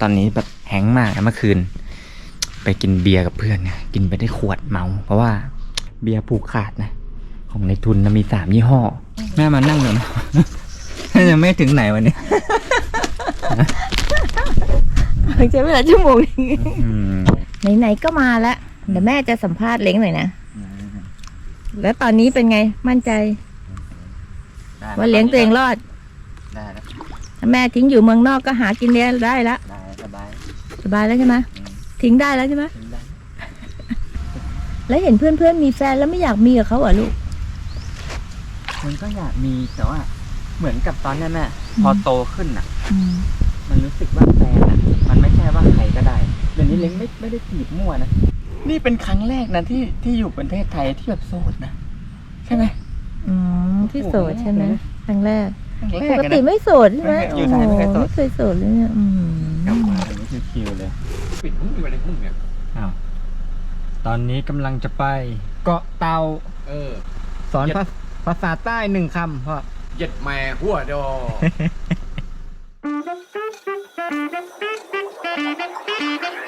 ตอนนี้แบบแฮงก์มากนะเมื่อคืน ไปกินเบียร์กับเพื่อนเนี่ยกินไปได้ขวดเมา เพราะว่าเบียร์ผูกขาดนะ ของในทุนนะมีสามยี่ห้อ แม่มานั่งเลยนะยังไม่ถึงไหนวันนี้ใช้เวลาชั่วโมงนึงอืมไหนๆก็มาแล้วเดี๋ยวแม่จะสัมภาษณ์เล้งหน่อยนะ แล้วตอนนี้เป็นไงมั่นใจ ว่าเลี้ยงตัวเองรอด ได้แล้วถ้าแม่ทิ้งอยู่เมืองนอกก็หากินเลี้ยงได้ละได้ส บายสบายแล้วใช่ไหมอืมทิ้งได้แล้วใช่ไหมถึงได้แล้วเห็นเพื่อนๆมีแฟนแล้วไม่อยากมีกับเขาเหรอลูก มันก็อยากมีแต่ว่า เหมือนกับตอนนี้แม่พอโตขึ้นอะ มันรู้สึกว่าแฟนอะ มันไม่ใช่ว่าใครก็ได้เดี๋ยวนี้เล้งไม่ไม่ได้จีบมั่วนะ นี่เป็นครั้งแรกนะที่ที่อยู่ประเทศไทยที่แบบโสดนะ ใช่ไหม อืมที่โสดใช่ไหมครั้งแรก ครั้งแรปกกอะตินะไม่โสดใช่ไหมไม่เคยอยู่ไทยไม่เคยโสด โอ้ไม่เคยโสดเลยเนี่ยอืม ปิดหุ้นอยู่ในหุ้นเนี่ยอ้าวตอนนี้กำลังจะไปเกาะเตา เออ สอนภาภาษาใต้หนึ่งคำพ่อเหย็ดแม่หัวดอส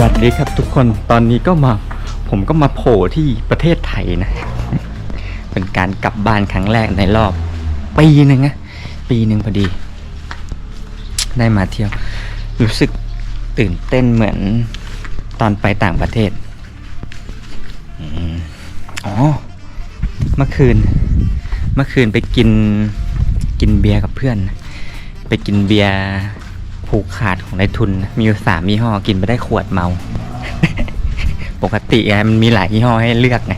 วัสดีครับทุกคนตอนนี้ก็มาผมก็มาโผล่ที่ประเทศไทยนะ เป็นการกลับบ้านครั้งแรกในรอบ ปีหนึ่งนะปีหนึ่งพอดี ได้มาเที่ยว รู้สึกตื่นเต้นเหมือนตอนไปต่างประเทศอ๋อเมื่อคืน เมื่อคืนไปกินกินเบียร์กับเพื่อน ไปกินเบียร์ ผูกขาดของนายทุน มีอยู่สามยี่ห้อกินไปได้ขวดเมา ปกติอะมันมีหลายยี่ห้อให้เลือกไง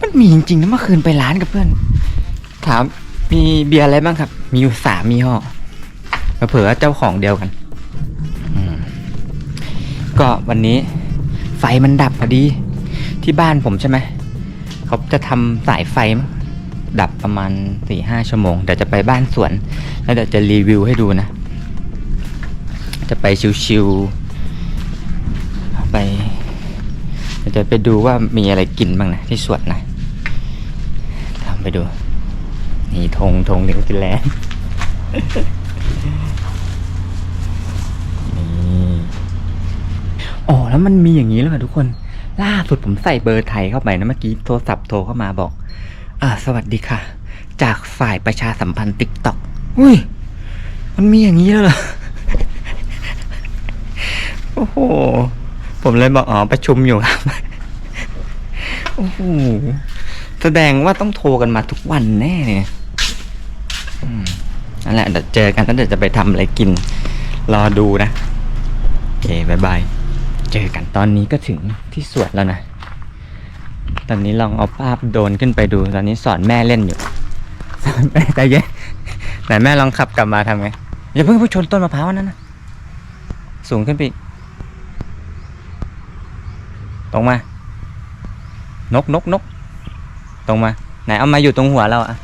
มันมีจริงๆนะเมื่อคืนไปร้านกับเพื่อน ถามมีเบียร์อะไรบ้างครับ มีอยู่สามยี่ห้อเผื่อเจ้าของเดียวกันก็วันนี้ไฟมันดับพอดี ที่บ้านผมใช่ไหมเขาจะทำสายไฟมั้ง ดับประมาณสี่ห้าชั่วโมงเดี๋ยวจะไปบ้านสวน แล้วเดี๋ยวจะรีวิวให้ดูนะ จะไปชิวๆไปเดี๋ยวจะไปดูว่ามีอะไรกินบ้างนะที่สวนนะทำไปดู นี่ธงธงนิวซีแลนด์นี่อ๋อแล้วมันมีอย่างนี้แล้วค่ะทุกคน ล่าสุดผมใส่เบอร์ไทยเข้าไปนะเมื่อกี้โทรศัพท์โทรเข้ามาบอก อ่าสวัสดีค่ะ จากฝ่ายประชาสัมพันธ์ติ๊กต็อกอุ้ย มันมีอย่างนี้แล้วเหรอ โอ้โห ผมเลยบอกอ๋อประชุมอยู่ครับ โอ้โห แสดงว่าต้องโทรกันมาทุกวันแน่เนี่ยนั่นแหละเดี๋ยวเจอกันแล้วเดี๋ยวจะไปทำอะไรกิน รอดูนะ โอเคบายบาย เจอกันตอนนี้ก็ถึงที่สวนแล้วนะ ตอนนี้ลองเอาภาพโดรนขึ้นไปดู ตอนนี้สอนแม่เล่นอยู่ สอนแม่ใจเย็นไหนแม่ลองขับกลับมาทำไง อย่าเพิ่งไปชนต้นมะพร้าวนั่นนะสูงขึ้นไปอีกตรงมา นกนกนก ตรงมา ไหนเอามาอยู่ตรงหัวเราอะ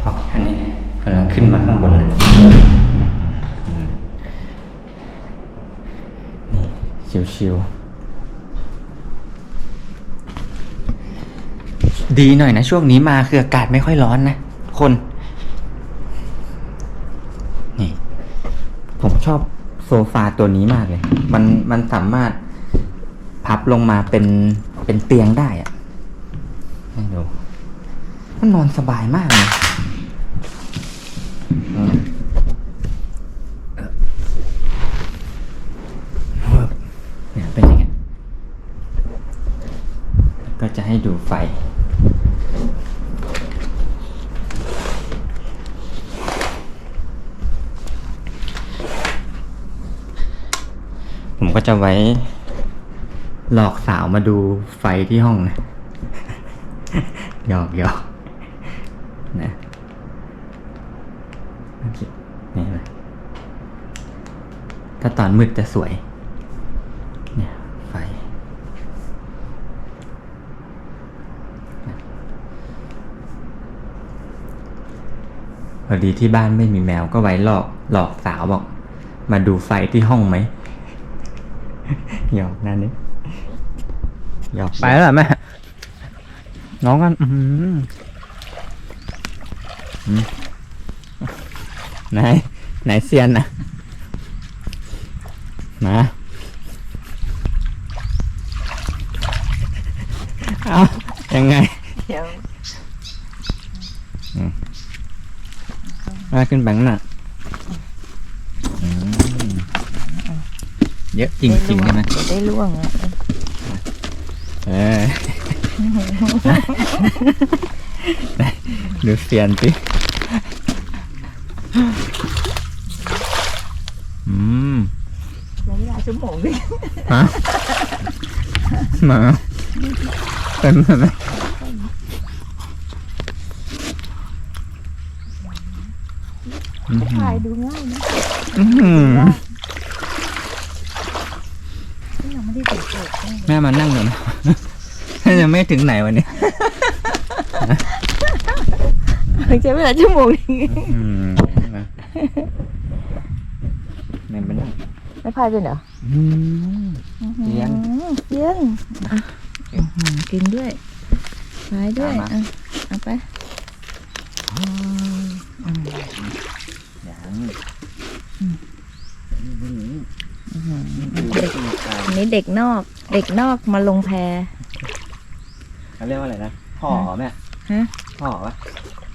พออันนี้กำลังขึ้นมาข้างบนเลยนี่ ชิวๆ ดีหน่อยนะ ช่วงนี้มาคืออากาศไม่ค่อยร้อนนะ คน นี่ ผมชอบโซฟาตัวนี้มากเลย มันมันสามารถพับลงมาเป็นเป็นเตียงได้อะให้ดูมันนอนสบายมากเลยอืมเนี่ยเป็นอย่างเงี้ยก็จะให้ดูไฟ ผมก็ จะไว้ หลอกสาวมาดูไฟที่ห้องนะหยอกหยอกนะนี่นะถ้าตอนมืดจะสวย เนี่ยไฟ พอดีที่บ้านไม่มีแมวก็ไว้หลอกหลอกสาวบอก มาดูไฟที่ห้องไหม หยอกนั่นนี่หยอกไปแล้วเหรอแม่ น้องกันอืมไหน ไหนเซียนนะมาเอายังไงเดี๋ยว มาขึ้นแบงค์น่ะอืม เยอะจริงๆใช่ไหมจะได้ล่วงอะเออดูเซียนสิอืมระยะชั่วโมงดิฮะหมาเป็นไหมถ่ายดูง่ายนะ อื้อหือ ที่ยังไม่ได้ติดเปิด แม่มานั่งก่อนนะ ยังไม่ ถึงไหนวันนี้ ใช้เวลาชั่วโมงนึงอืมมาแม่มานั่งไม่พายเป็นเหรออืม เลี้ยงเลี้ยงอะอื้อหือกินด้วยพายด้วยเอามาอะเอาไปยังเด็กอันนี้เด็กนอกเด็กนอกมาลงแพ เขาเรียกว่าอะไรนะห่อแม่ฮะ ห่อปะ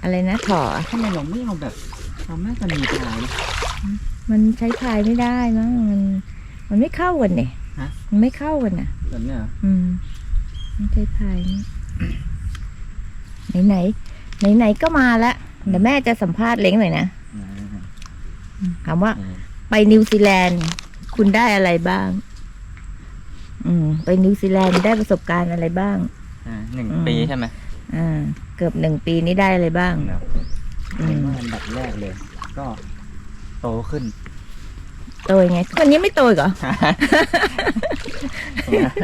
อะไรนะถอทำไมเราไม่เอาแบบเราแม่จะมีพายมันใช้พายไม่ได้มั้งมัน มันไม่เข้ากันเนี่ยฮะ มันไม่เข้ากันอะ แบบเนี้ยเหรออืมมันใช้พายนี่ไหนไหนไหนๆก็มาแล้วเดี๋ยวแม่จะสัมภาษณ์เล้งหน่อยนะอ่าถามว่า อืมไปนิวซีแลนด์ คุณได้อะไรบ้าง อืม ไปนิวซีแลนด์ได้ประสบการณ์อะไรบ้าง อ่าหนึ่งอืม ปีใช่ไหมอ่าเกือบหนึ่งปีนี้ได้อะไรบ้าง ครับอืเห็นมว่าอันดับแรกเลย ก็โตขึ้น โตยังไงคนนี้ไม่โตอีกเหรอ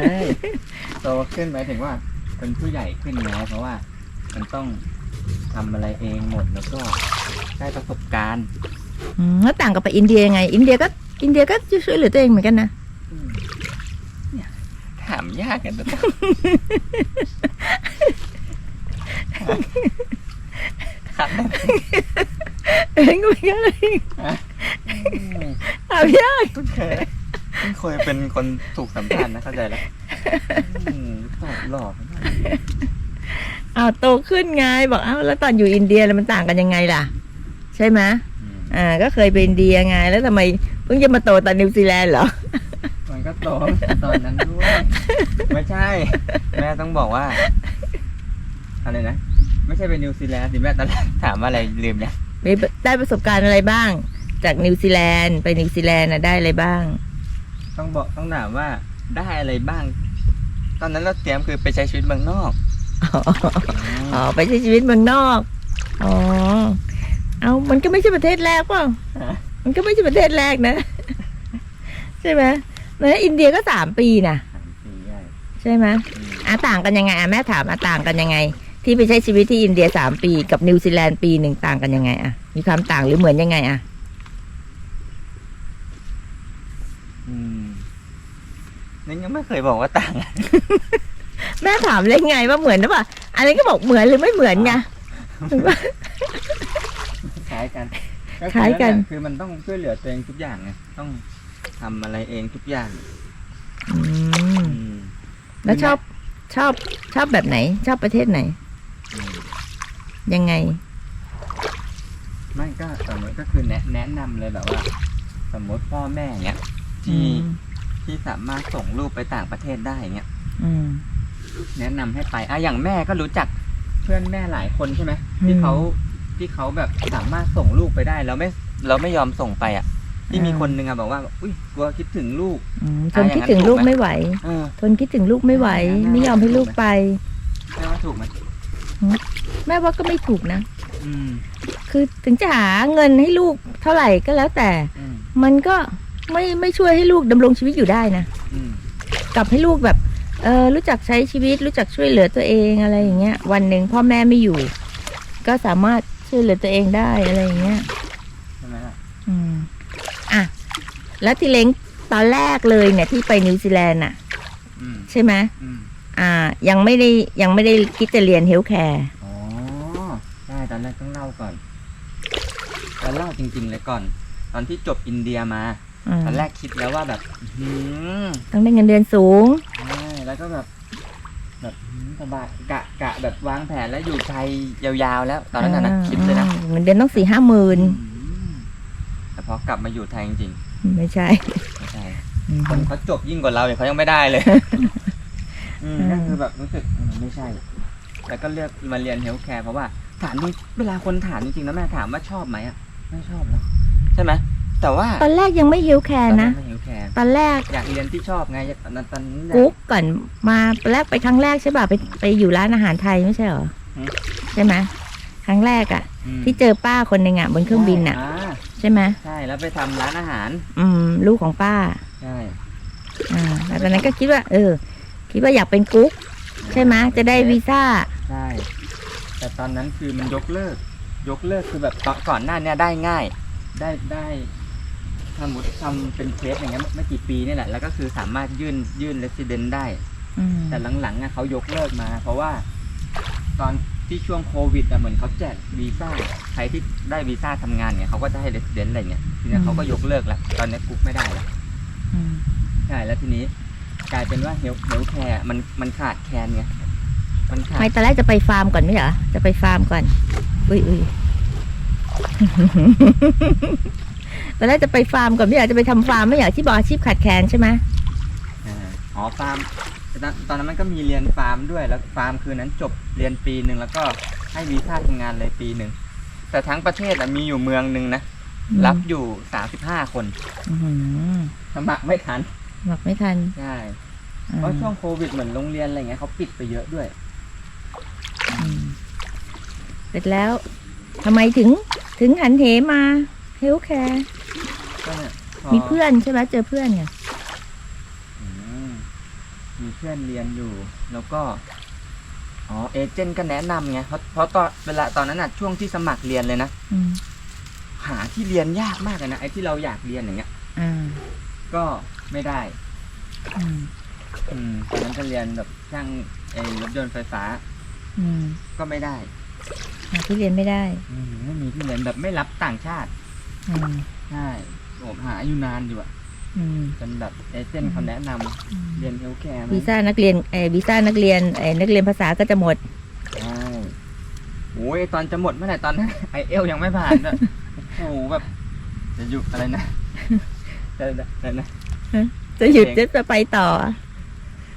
เฮ้ยโตขึ้นหมายถึงว่าเป็นผู้ใหญ่ขึ้นไงเพราะว่ามันต้องทำอะไรเองหมดแล้วก็ได้ประสบการณ์ อืมแล้วต่างกับไปอินเดียยังไง อินเดียก็อินเดียก็ช่วยเหลือตัวเองเหมือนกันนะ ถามยากกันตัวครับเองก็เหมือนกันเลยถามยากเพิ่งเคยเพิ่งเคยเป็นคนถูกสัมภาษณ์นะเข้าใจแล้วอืมตอบหลอกอ้าวโตขึ้นไงบอกอ้าวแล้วตอนอยู่อินเดียแล้วมันต่างกันยังไงล่ะ ใช่ไหมอืม อ่าก็เคยไปอินเดียไงแล้วทำไมเพิ่งจะมาโตตอนนิวซีแลนด์เหรอมัน ก็โตตอนนั้นด้วย ไม่ใช่ แม่ต้องบอกว่า อะไรนะ ไม่ใช่เป็นนิวซีแลนด์สิแม่ตอนแรกถามว่าอะไรลืมเนี่ยมีได้ประสบการณ์อะไรบ้าง จากนิวซีแลนด์ไปนิวซีแลนด์นะได้อะไรบ้าง ต้องบอกต้องถามว่าได้อะไรบ้าง ตอนนั้นเราเตรียมคือไปใช้ชีวิตเมืองนอก อ๋อ ไปใช้ชีวิตเมืองนอก อ๋อ เอามันก็ไม่ใช่ประเทศแรกเปล่าฮะมันก็ไม่ใช่ประเทศแรกนะ ใช่ไหม แล้วอินเดียก็สามปีนะสามปีได้ใช่ไหมอะต่างกันยังไงอะแม่ถามอะต่างกันยังไง ที่ไปใช้ชีวิตที่อินเดียสามปี กับนิวซีแลนด์ปีหนึ่งต่างกันยังไงอะมีความต่างหรือเหมือนยังไงอะอืมนี่ยังไม่เคยบอกว่าต่าง แม่ถามเลยไงว่าเหมือนหรือเปล่าอันนี้ก็บอกเหมือนหรือไม่เหมือนไงคล้ายกันคล้ายกัน คือมันต้องช่วยเหลือตัวเองทุกอย่างไงต้อง ทำอะไรเองทุกอย่าง อืมอืมแล้วชอบชอบชอบแบบไหน ชอบประเทศไหน ยังไง ไม่ก็สมมติก็คือแนะแนะนำเลยแบบว่า สมมติพ่อแม่เนี้ยอืที่มที่สามารถส่งลูกไปต่างประเทศได้เงี้ยอืม แนะนำให้ไปอะอย่างแม่ก็รู้จักเพื่อนแม่หลายคนใช่ไหมอืม ที่เขาที่เขาแบบสามารถส่งลูกไปได้แล้วไม่เราไม่ยอมส่งไปอะ ที่มีอ่าคนนึงอะบอกว่า อุ้ยกลัวคิดถึงลูก อืมทอะนอย่างคิดนั้นถึงถูกลูกไหมไม่ไหว เออทนคิดถึงลูกไม่ไหวอ่าไม่ยอมให้ลูกไป แม่ว่าถูกไหมแม่ว่าก็ไม่ถูกนะ อืมคือถึงจะหาเงินให้ลูกเท่าไหร่ก็แล้วแต่ อืมมันก็ไม่ไม่ช่วยให้ลูกดำรงชีวิตอยู่ได้นะ อืมกลับให้ลูกแบบ เออรู้จักใช้ชีวิต รู้จักช่วยเหลือตัวเองอะไรอย่างเงี้ย วันหนึ่งพ่อแม่ไม่อยู่ ก็สามารถช่วยเหลือตัวเองได้อะไรอย่างเงี้ย ใช่ไหมล่ะ อืมอะ แล้วที่เล้งตอนแรกเลยเนี่ยที่ไปนิวซีแลนด์อะอืมใช่ไหมอืมอ่า ยังไม่ได้ยังไม่ได้คิดจะเรียนเฮลท์แคร์อ๋อใช่ตอนแรกต้องเล่าก่อนแล้วเล่าจริง ๆ เลยก่อน ตอนที่จบอินเดียมาตอนแรกคิดแล้วว่าแบบอืมต้องได้เงินเดือนสูง ใช่แล้วก็แบบ แบบอืมสบายกะกะแบบวางแผนแล้วอยู่ไทยยาวๆ แล้ว ตอนนั้นน่ะนะคิดเลยนะอ่าเงินเดือนต้องสี่ห้าหมื่น อืมแต่พอกลับมาอยู่ไทยจริง ไม่ใช่ๆไม่ใช่คนเขาจบยิ่งกว่าเราเนี่ยเขายังไม่ได้เลยอืมอืมก็คือแบบรู้สึกอืมไม่ใช่ แล้วก็เลือกมาเรียนเฮลท์แคร์เพราะว่าถามจริงเวลาคนถามจริงๆนะแม่ถามว่าชอบไหมอะ ไม่ชอบเนอะใช่ไหมแต่ว่าตอนแรกยังไม่เฮลท์แคตอร์นนั้นะนไม่เฮลท์แคร์ตอนแรกอยากเรียนที่ชอบไงตอนนั้นตอนนั้นกุ๊กก่อนมาตอนแรกไปครั้งแรกใช่ป่ะไปไปอยู่ร้านอาหารไทยไม่ใช่เหรอ อืม ใช่ไหมค รั้งแรกอะ่ะอืมที่เจอป้าคนหนึ่งอะ่ะบนเครื่องบินอะาใช่ไหมใช่แล้วไปทำร้านอาหารอืม ลูกของป้า ใช่อ่าแล้วตอนนั้นก็คิดว่า เออ คิดว่าอยากเป็นกุ๊กใช่ไหมจะได้วีซ่า ใช่แต่ตอนนั้นคือมันยกเลิก ยกเลิกคือแบบตอนก่อนหน้าเนี้ยได้ง่าย ได้ได้สมมติทำเป็นเคสอย่างเงี้ยไม่กี่ปีนี่แหละแล้วก็คือสามารถยื่นยื่นเลสซิเดนได้ อืมแต่หลังๆอะเขายกเลิกมา เพราะว่าตอน ที่ช่วงโควิดอะเหมือนเขาแจกวีซ่าใครที่ได้วีซ่าทำงานเนี่ยเขาก็จะให้เลสซิเดนอะไรเงี้ยทีเนี้ยเขาก็ยกเลิกแล้วตอนนี้กุ๊กไม่ได้แล้วอืมใช่แล้วทีนี้ กลายเป็นว่าเฮลเฮลแคร์มันมันขาดแคลนไงมันขาดไม่ตอนแรกจะไปฟาร์มก่อนไม่เหรอจะไปฟาร์มก่อน อุ้ยอุ้ย ตอนแรกจะไปฟาร์มก่อนไม่เหรอจะไปทำฟาร์มไม่เหรอที่บอกอาชีพขาดแคลนใช่ไหม อ่าอ๋อฟาร์ม ตอนตอนนั้นมันก็มีเรียนฟาร์มด้วยแล้วฟาร์มคืนนั้นจบเรียนปีหนึ่งแล้วก็ให้วีซ่าทำงานเลยปีหนึ่งแต่ทั้งประเทศอะมีอยู่เมืองหนึ่งนะรับอยู่สามสิบห้าคนอื้อหือสมัครไม่ทันบอกไม่ทันใช่อ่าเพราะช่วงโควิดเหมือนโรงเรียนอะไรเงี้ยเขาปิดไปเยอะด้วย อืมเสร็จแล้วทำไมถึงถึงหันเหมาเฮลท์แคร์ก็เนี่ยพมีเพื่อนใช่ไหมเจอเพื่อนไงอืม มีเพื่อนเรียนอยู่แล้วก็อ๋อเอเจนต์ก็แนะนำไงเพราะเพราะตอนเวลาตอนนั้นน่ะช่วงที่สมัครเรียนเลยนะอืมหาที่เรียนยากมากเลยนะไอ้ที่เราอยากเรียนอย่างเงี้ย อ่าก็ไม่ได้ อืมอืมตอนนั้นก็เรียนแบบช่างไอ้รถยนต์ไฟฟ้าอืมก็ไม่ได้หาที่เรียนไม่ได้อืมไม่มีที่เรียนแบบไม่รับต่างชาติอืม ใช่ผมหาอยู่นานอยู่อะ อืมจนแบบเอเจนต์เขาแนะนำเรียนเฮลแคร์ไหมวีซ่านักเรียนเออวีซ่านักเรียนเออนักเรียนภาษาก็จะหมด ใช่โอ้ยตอนจะหมดเมื่อไหร่ตอนนั้น ไอเอลยังไม่ผ่านอะโอ้โหแบบ จะอยู่อะไรนะจะอะไรนะ จะหยุดเพลงจะไปต่อ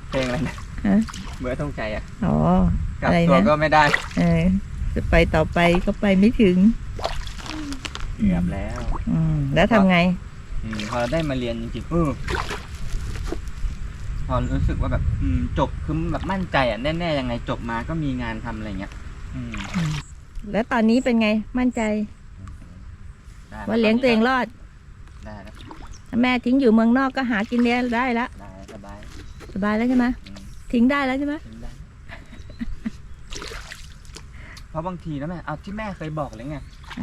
เพลงอะไรนะฮะ เบื่อทงใจอะอ๋อ กลับอะไรนะ ตัวก็ไม่ได้เออ จะไปต่อไปก็ไปไม่ถึง เกือบแล้ว อืม แล้วทำไงอืม พอเราได้มาเรียนจริงๆเออพอรู้สึกว่าแบบอืมจบคือแบบมั่นใจอะแน่ๆยังไงจบมาก็มีงานทำอะไรเงี้ยอืมแล้วตอนนี้เป็นไงมั่นใจได้ว่าเลี้ยงตัวเองรอดได้แล้วถ้าแม่ทิ้งอยู่เมืองนอกก็หากินเลี้ยงได้ละได้แล้วสบายสบายแล้วใช่ไหมอืมทิ้งได้แล้วใช่ไหมทิ้งได้เพราะบางทีนะแม่เอาที่แม่เคยบอกเลยไง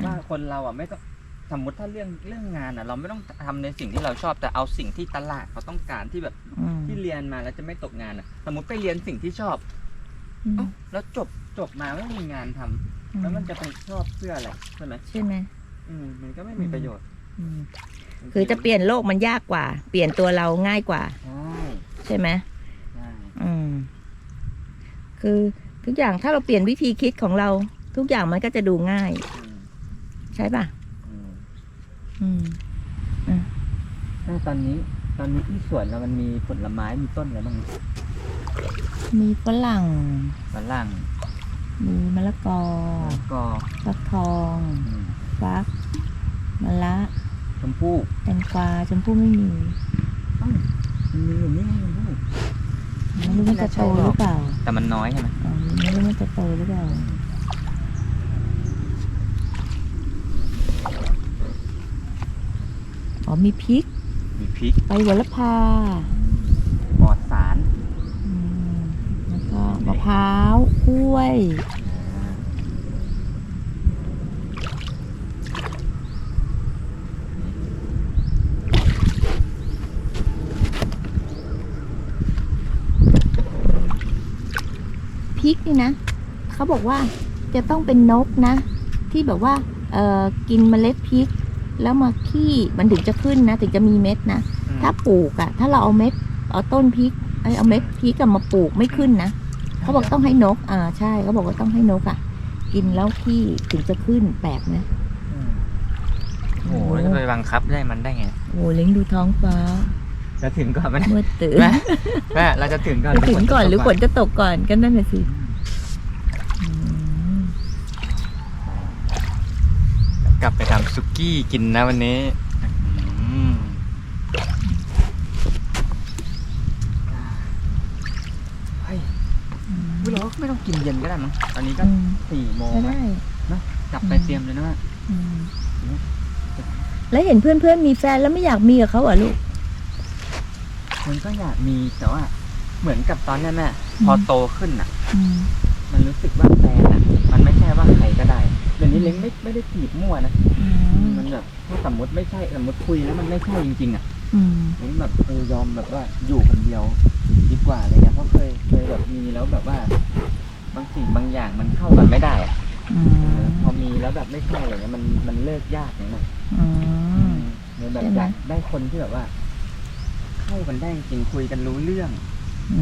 ว่าคนเราอะไม่ต้อง สมมติถ้าเรื่องเรื่องงานอะ เราไม่ต้องทำในสิ่งที่เราชอบแต่เอาสิ่งที่ตลาดเขาต้องการที่แบบอืมที่เรียนมาแล้วจะไม่ตกงานอะ สมมติไปเรียนสิ่งที่ชอบอืมเอ้าแล้วจบจบมาไม่มีงานทำแล้วมันจะไปชอบเพื่ออะไรใช่ไหมใช่ไหม อืมมันก็ไม่มีประโยชน์อืมคือจะเปลี่ยนโลกมันยากกว่า เปลี่ยนตัวเราง่ายกว่า ใช่ใช่ไหมใช่อืม คือทุกอย่างถ้าเราเปลี่ยนวิธีคิดของเรา ทุกอย่างมันก็จะดูง่ายใช่ป่ะ อืมถ้าตอนนี้ ตอนนี้ที่สวนเรามันมีผลไม้มีต้นอะไรบ้างมีฝรั่ง ฝรั่งมีมะละกอแล้วก็ฟักทองอืมฟักมะละชมพู่แตงกวาชมพู่ไม่มีเอ้ามันมีอยู่นี่ไงชมพู่ ไม่รู้มันจะโตหรือเปล่า แต่มันน้อยใช่ไหมอ๋อไม่รู้มันจะโตหรือเปล่าอ๋อ มีพริก มีพริกใบโหระพาปลอดสารอืมแล้วก็มะพร้าวกล้วย พริกนี่นะ เขาบอกว่าจะต้องเป็นนกนะ ที่แบบว่าเออกินเมล็ดพริก แล้วมาขี้มันถึงจะขึ้นนะ ถึงจะมีเม็ดนะ ถ้าปลูกอะถ้าเราเอาเม็ดเอาต้นพริกเอ้ยเอาเม็ดพริกกับมาปลูกไม่ขึ้นนะเขาบอกต้องให้นกอ่าใช่เขาบอกว่าต้องให้นกอะกินแล้วขี้ถึงจะขึ้นแปลกนะโอ้โหแล้วจะไปบังคับได้มันได้ไงโอ้เล้งดูท้องฟ้าจะถึงก่อนไหมเมื่อตื่นแม่แม่เราจะถึงก่อนจะถึงก่อนหรือฝนจะตกก่อนก็นั่นน่ะสิ กลับไปทำซุกี้กินนะวันนี้อืมเฮ้ยเราก็ไม่ต้องกินเย็นก็ได้มั้งตอนนี้ก็อืมสี่โมงก็แล้วได้กลับไปเตรียมเลยนะแม่อืมแล้วเห็นเพื่อนๆมีแฟนแล้วไม่อยากมีกับเขาเหรอลูกมันก็อยากมีแต่ว่า เหมือนกับตอนเนี้ยแม่อืมพอโตขึ้นอะอืมมันรู้สึกว่าแฟนอะ มันไม่ใช่ว่าใครก็ได้เดี๋ยว นี้เล้งไม่ไม่ได้จีบมั่วนะอืมมันแบบถ้าสมมติไม่ใช่สมมติคุยแล้วมันไม่ใช่จริงๆอะอืมเล้งแบบเออยอมแบบว่าอยู่คนเดียวดีกว่าอะไรเงี้ยเพราะเคยเคยแบบมีแล้วแบบว่า บางสิ่งบางอย่างมันเข้ากันไม่ได้อะอืเออมพอมีแล้วแบบไม่ใช่อะไรเงี้ยมันมันเลิกยากอย่างเงี้ย อืม เลยแบบใช่ไหม อยากได้คนที่แบบว่า เข้ากันได้จริงๆคุยกันรู้เรื่องอื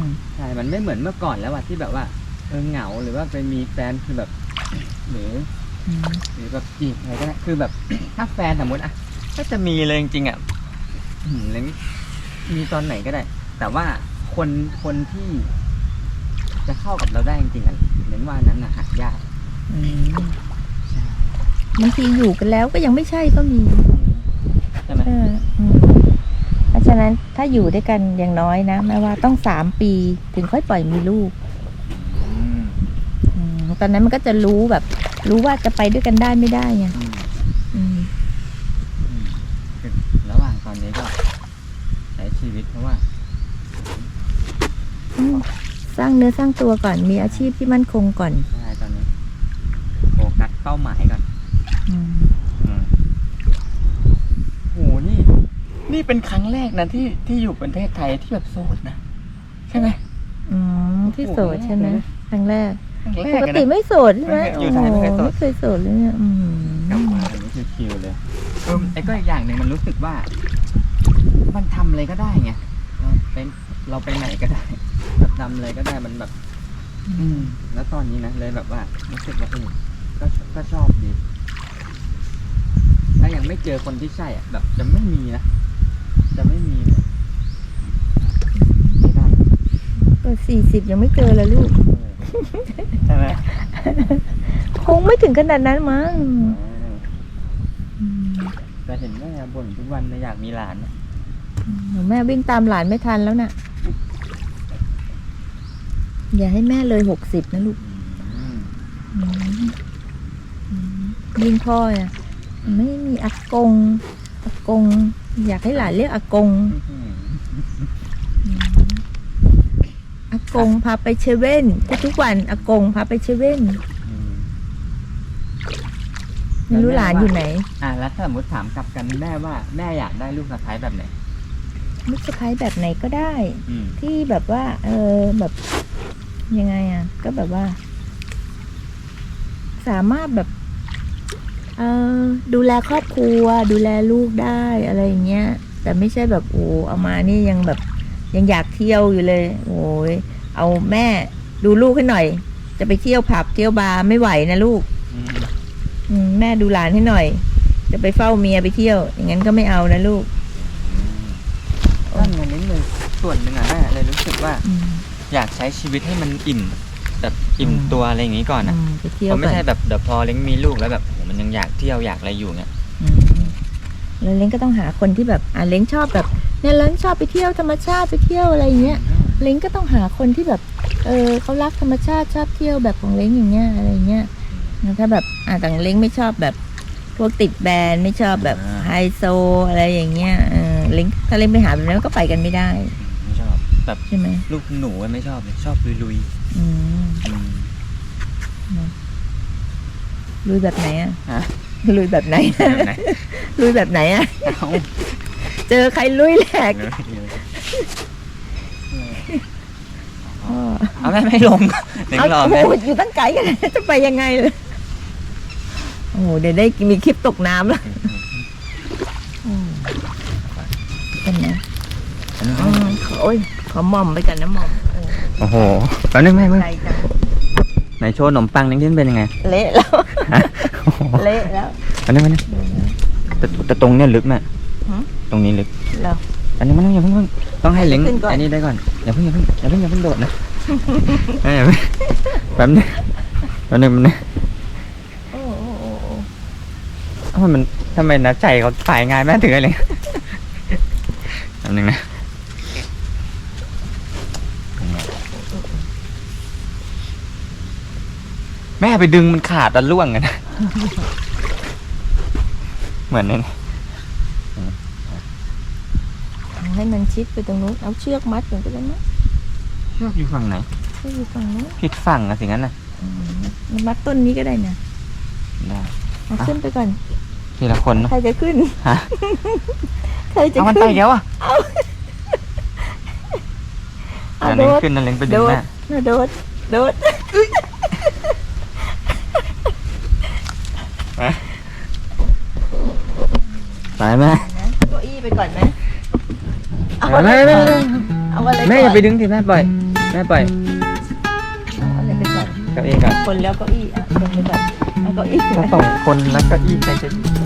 ม ใช่มันไม่เหมือนเมื่อก่อนแล้วอะที่แบบว่าเออเหงาหรือว่าไปมีแฟนคือแบบ หรืออืมหรือแบบจีบอะไรก็ได้คือแบบ ถ้าแฟนสมมติอะก็จะมีเลยจริงๆอะอืมเลยมีตอนไหนก็ได้ แต่ว่าคนคนที่ จะเข้ากับเราได้จริงๆอะเน้นว่านั้นอะหายากอืมบางทีอยู่กันแล้วก็ยังไม่ใช่ก็มี ใช่ไหม เอออืมเพราะฉะนั้นถ้าอยู่ด้วยกันอย่างน้อยนะแม่ว่าต้องสามปีถึงค่อยปล่อยมีลูกอืมอืม ตอนนั้นมันก็จะรู้แบบ รู้ว่าจะไปด้วยกันได้ไม่ได้ไงอืมอืมอืมคือระหว่างตอนนี้ก็ใช้ชีวิตเพราะว่า อืมสร้างเนื้อสร้างตัวก่อนมีอาชีพที่มั่นคงก่อนใช่ตอนนี้โฟกัสเป้าหมายก่อนอืมอืมโหนี่ นี่เป็นครั้งแรกนะที่ที่อยู่ประเทศไทยที่แบบโสดนะ ใช่ไหม อืมที่โสดใช่ไหมครั้งแรกครั้งแร ปกกอะตินะไม่โสดใช่ไหมไม่เคยอยู่โอ้ไทยโหไม่เคยโสดไม่เคยโสดเลยเนี่ยอืมกลับมาอันนี้คือคิวเลยเออไอ้ก็อีกอย่างหนึ่งมันรู้สึกว่า มันทำอะไรก็ได้ไงเราเป็นเราไปไหนก็ได้แบบทำอะไรก็ได้มันแบบ อืม แล้วตอนนี้นะเลยแบบว่ารู้สึกว่าเออก็ก็ชอบดี ถ้ายังไม่เจอคนที่ใช่อะแบบ จะไม่มีนะจะไม่มีเลยไม่ได้ก็สี่สิบยังไม่เจอเลยลูก ใช่ไหมคงไม่ถึงขนาดนั้นมั้งอืมแต่เห็นแม่บ่นทุกวันเลยอยากมีหลานนะแม่วิ่งตามหลานไม่ทันแล้วน่ะ อย่าให้แม่เลยหกสิบนะลูกอืมอืมอืมยิ่งพ่อเนี่ยไม่มีอากงอากง อยากให้หลานเรียกอากง อืม อากงพาไปเชเว่นทุกๆวันอากงพาไปเชเว่นอืมไม่รู้หลานอยู่ไหนอะแล้วถ้าสมมติถามกลับกันแม่ว่าแม่อยากได้ลูกสะใภ้แบบไหนลูกสะพ้ายแบบไหนก็ได้ อืมที่แบบว่า เออแบบยังไงอะ ก็แบบว่า สามารถแบบ เออดูแลครอบครัว ดูแลลูกได้อะไรอย่างเงี้ยแต่ไม่ใช่แบบโอ้เอามานี่ยังแบบ ยังอยากเที่ยวอยู่เลย โอ้ย เอาแม่ดูลูกให้หน่อย จะไปเที่ยวผับเที่ยวบาร์ไม่ไหวนะลูกอืมอืมแม่ดูหลานให้หน่อย จะไปเฝ้าเมียไปเที่ยว อย่างนั้นก็ไม่เอานะลูก นั่นไงนิดนึงส่วนหนึ่งอะแม่เลยรู้สึกว่า อืมอยากใช้ชีวิตให้มันอิ่ม แบบอิ่มตัวอะไรอย่างนี้ก่อนอืนะมไปเที่ยวเพราะไม่ก่อน ใช่แบบเดี๋ยวพอเล้งมีลูกแล้วแบบโหมันยังอยากเที่ยวอยากอะไรอยู่เงี้ยอืมแล้วเล้งก็ต้องหาคนที่แบบอะเล้งชอบแบบเนี่ยเล้งชอบไปเที่ยวธรรมชาติไปเที่ยวอะไรอย่างเงี้ย เล้งก็ต้องหาคนที่แบบ เออเขารักธรรมชาติชอบเที่ยวแบบของเล้งอย่างเงี้ยอะไรเงี้ยแล้วถ้าแบบอ่าต่างเล้งไม่ชอบแบบพวกติดแบรนด์ไม่ชอบแบบอ่าไฮโซอะไรอย่างเงี้ยเออเล้งถ้าเล้งไปหาแบบนั้นก็ไปกันไม่ได้ ไม่ชอบแบบใช่ไหมลูกหนูอะไม่ชอบเลยชอบลุยอืมๆอืมลุยแบบไหนอะฮะลุยแบบไหนแบบไหนลุยแบบไหนอะเอาเจอใครลุยแหลกเลย อ้อเอาแม่ไม่ลงเล้งเอารอโอ้แม่โหอยู่ตั้งไกลกัน จะไปยังไงเลยโอ้โหเดี๋ยวได้มีคลิปตกน้ำแล้วอืมเป็นไงอืมขอโอ้ยขอหม่อมไปกันนะหม่อมโอ้โอ้โหแป๊บนึงแม่เพิ่งใจจังไหนโชว์ขนมปังเล้งที่เป็นยังไงเละแล้ว ฮะโอ้โหเละแล้ว แป๊บนึงแป๊บนึงแต่แต่ตรงเนี้ยลึกแม่หือ ตรงนี้ลึก แล้ว อันนี้มันอย่าเพิ่งเพิ่งต้องให้เล้งขึ้นก่อน อันนี้ได้ก่อนอย่าเพิ่งอย่าเพิ่งอย่าเพิ่งอย่าเพิ่งโดดนะ เอ้ยแป๊บนึงแป๊บนึงแป๊บนึงโอ้โอ้โอ้โอ้เอ้ามันทำไมนะใจเขาถ่ายงานแม่ถึงอะไรแป๊บนึงนะแม่ไปดึงมันขาดแล้วล่วงอะนะเหมือนนั่นให้มันชิดไปตรงนู้นเอาเชือกมัดอย่างก็ได้ไหมเชื อกอยู่ฝั่งไหนเชือกอยู่ฝั่งนู้นผิดฝั่งอะสิงั้นนะอืมมันมัดต้นนี้ก็ได้นะได้เอาขึ้นไปก่อน ทีละคนเนอะใครจะขึ้น ฮะใครจะเอามันไปขึ้นแล้วอะเอาอันโดนี้ดขึ้นนั่นเล้งไปดึโดงดแม่น่ะโดด โดด ไปแม่นะเก้าอี้ไปก่อนไหมเอาไม่อะไรไม่ก่ไม่อนเอาอะไรแม่อย่าไปก่อนดึงสิแม่ปล่อย แม่ปล่อยเอาอะไรไปก่อนเก้าอี้ก่อนคนแล้วเก้าอี้อะคนไปก่อนเอาเก้าอี้ต้องส่งคนแล้วเก็อี้ใจจะดี